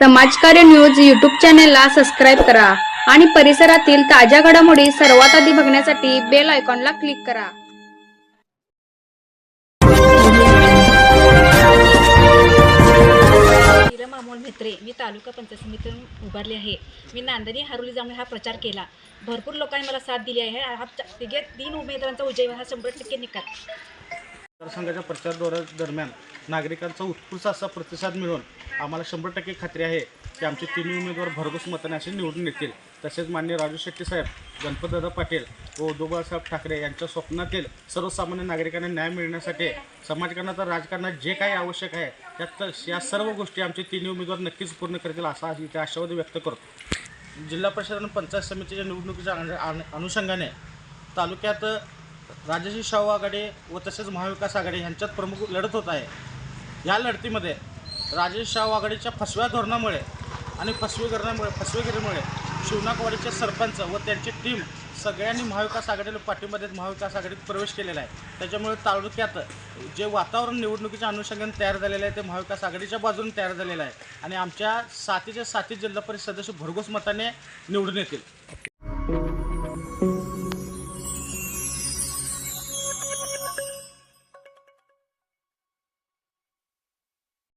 समाजकार्य news YouTube चॅनेलला subscribe करा आणि परिसरातील ताज्या घडामोडी सर्वात आधी बघण्यासाठी बेल आयकॉनला क्लिक करा. अमोल म्हेत्रे मी तालुका पंचायत समितीतून उभारले आहे. मी नांदणी हरोली जाऊन हा प्रचार केला. भरपूर लोकांनी मला साथ दिली आहे. हा तिघे तीन उमेदवारांचा उजय हा शंभर टक्के निकाल. मतदारसंघाच्या प्रचार दौऱ्या दरम्यान नागरिकांचा उत्कृष्ट असा प्रतिसाद मिळून आम्हाला शंभर टक्के खात्री आहे की आमचे तिन्ही उमेदवार भरघोस मताने असे निवडून येतील. तसेच मान्य राजू शेट्टी साहेब गणपतदादा पाटील व उद्धवबाळासाहेब ठाकरे यांच्या स्वप्नातील सर्वसामान्य नागरिकांना न्याय मिळण्यासाठी समाजकारणात राजकारणात जे काही आवश्यक आहे त्यात या सर्व गोष्टी आमचे तिन्ही उमेदवार नक्कीच पूर्ण करतील असा इथे आशावादी व्यक्त करतो. जिल्हा परिषद आणि पंचायत समितीच्या निवडणुकीच्या अनुषंगाने तालुक्यात राजश्री शाहू आघाडी व तसेच महाविकास आघाडी यांच्यात प्रमुख लढत होत आहे. या लढतीमध्ये राजेश शाहू आघाडीच्या फसव्या धोरणामुळे आणि फसवीकरणामुळे फसवेगिरीमुळे शिवनाकवाडीचे सरपंच व त्यांची टीम सगळ्यांनी महाविकास आघाडीला पाठिंबा महाविकास आघाडीत प्रवेश केलेला आहे. त्याच्यामुळे तालुक्यात जे वातावरण निवडणुकीच्या अनुषंगाने तयार झालेलं आहे ते महाविकास आघाडीच्या बाजूने तयार झालेलं आहे. आणि आमच्या सातीच्या साती जिल्हा परिषद सदस्य भरघोस मताने निवडून येतील.